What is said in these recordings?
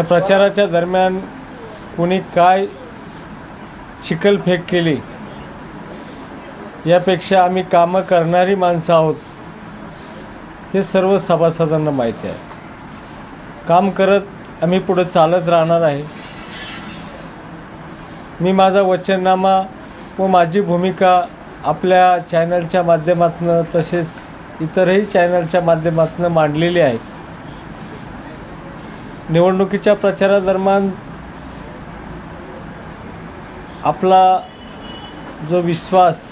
या प्रचाराच्या दरम्यान कोणी काय चिखलफेक केली यापेक्षा आम्ही कामं करणारी माणसं आहोत हे सर्व सभासदांना माहिती आहे. काम करत आम्ही पुढं चालत राहणार आहे. मी माझा वचननामा व माझी भूमिका आपल्या चॅनलच्या माध्यमातून तसेच इतरही चॅनलच्या माध्यमातून मांडलेली आहे. निवडणुकीच्या प्रचारादरम्यान आपला जो विश्वास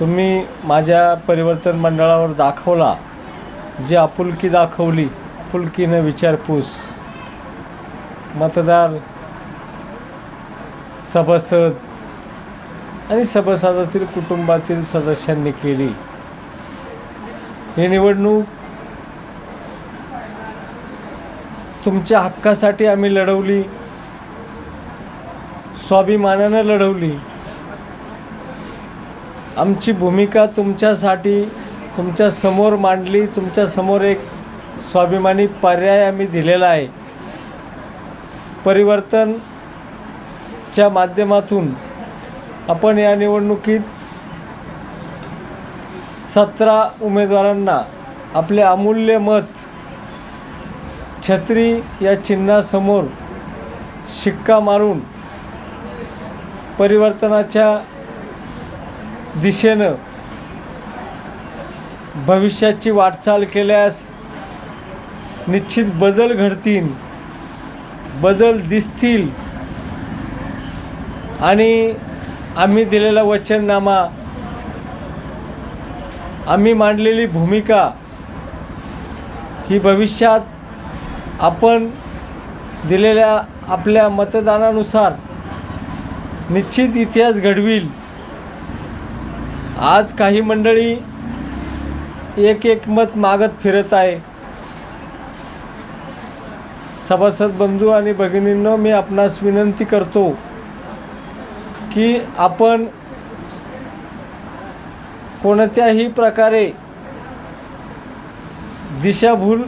तुम्ही माझ्या परिवर्तन मंडळावर दाखवला जी आपुलकी दाखवली आपुलकीनं विचारपूस मतदार सभासद आणि सभासदातील कुटुंबातील सदस्यांनी केली. ही निवडणूक तुमच्या हक्कासाठी आम्ही लढवली. स्वाभिमानानं लढवली. आमची भूमिका तुमच्यासाठी तुमच्यासमोर मांडली तुमच्यासमोर एक स्वाभिमानी पर्याय आम्ही दिलेला आहे. परिवर्तनच्या माध्यमातून आपण या निवडणुकीत सतरा उमेदवारांना आपले अमूल्य मत छत्री या चिन्हासमोर शिक्का मारून परिवर्तनाच्या दिशेनं भविष्याची वाटचाल केल्यास निश्चित बदल घडतील बदल दिसतील. आणि आम्ही दिलेला वचननामा आम्ही मांडलेली भूमिका ही भविष्यात आपण दिलेल्या आपल्या मतदानानुसार निश्चित इतिहास घडवील. आज काही मंडळी एक एक मत मागत फिरत आहे. सभासद बंधू आणि भगिनींनो मी आपणास विनंती करतो की आपण कोणत्याही प्रकारे दिशाभूल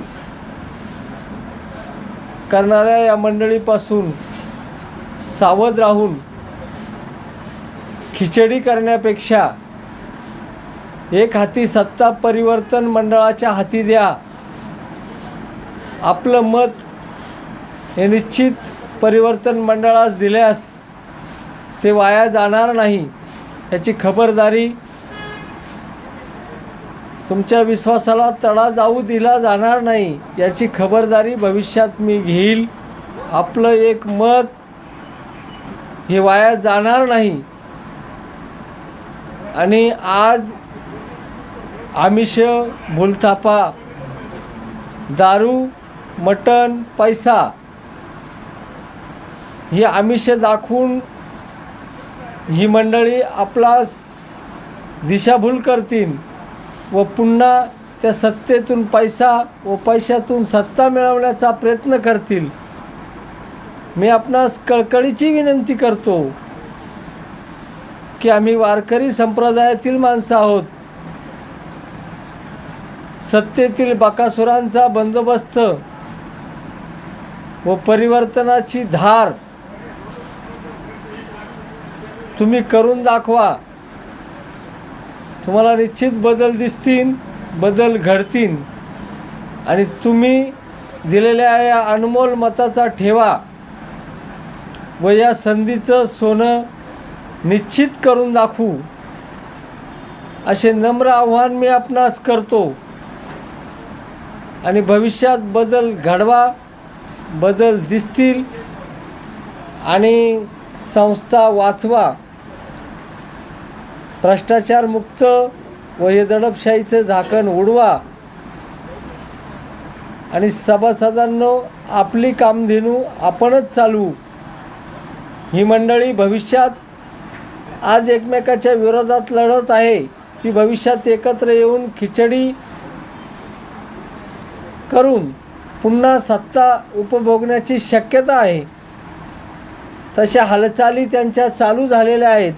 करणाऱ्या या मंडळीपासून सावध राहून खिचडी करण्यापेक्षा एक हाती सत्ता परिवर्तन मंडळाच्या हाती द्या. आपलं मत हे निश्चित परिवर्तन मंडळास दिल्यास ते वाया जाणार नाही याची खबरदारी तुमच्या विश्वासाला तडा जाऊ दिला जाणार नाही याची खबरदारी भविष्यात मी घेईल. आपलं एक मत हे वाया जाणार नाही. आणि आज आमिष भूलथापा दारू मटण पैसा ही आमिष दाखवून ही मंडळी आपला दिशाभूल करतील. व पुन्हा त्या सत्तेतून पैसा व पैशातून सत्ता मिळवण्याचा प्रयत्न करतील. मी आपणास कळकळीची विनंती करतो की आम्ही वारकरी संप्रदायातील माणसं आहोत. सत्तेतील बकासुरांचा बंदोबस्त व परिवर्तनाची धार तुम्ही करून दाखवा. तुम्हाला निश्चित बदल दिसतील बदल घडतील. आणि तुम्ही दिलेल्या या अनमोल मताचा ठेवा. व या संधीचं सोनं निश्चित करून दाखवू. असे नम्र आव्हान मी आपणास करतो. आणि भविष्यात बदल घडवा बदल दिसतील आणि संस्था वाचवा. भ्रष्टाचारमुक्त व हे दडपशाहीचं झाकण उडवा. आणि सभासदांनो आपली कामधेनू आपणच चालू ही मंडळी भविष्यात आज एकमेकाच्या विरोधात लढत आहे. ती भविष्यात एकत्र येऊन खिचडी करून पुन्हा सत्ता उपभोगण्याची शक्यता आहे. तशा हालचाली त्यांच्या चालू झालेल्या आहेत.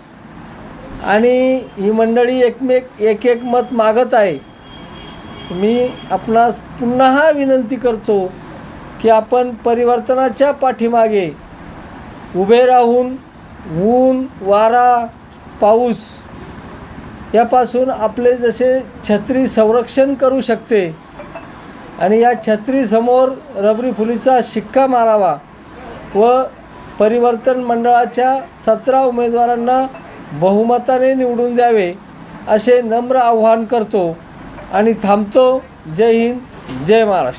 आणि ही मंडळी एकमेक एक एक मत मागत आहे. मी आपणास पुन्हा विनंती करतो की आपण परिवर्तनाच्या पाठीमागे उभे राहून ऊन वारा पाऊस यापासून आपले जसे छत्री संरक्षण करू शकते आणि या छत्रीसमोर रबरी फुलीचा शिक्का मारावा व परिवर्तन मंडळाच्या सतरा उमेदवारांना बहुमताने निवडून द्यावे असे नम्र आव्हान करतो आणि थांबतो. जय हिंद जय महाराष्ट्र.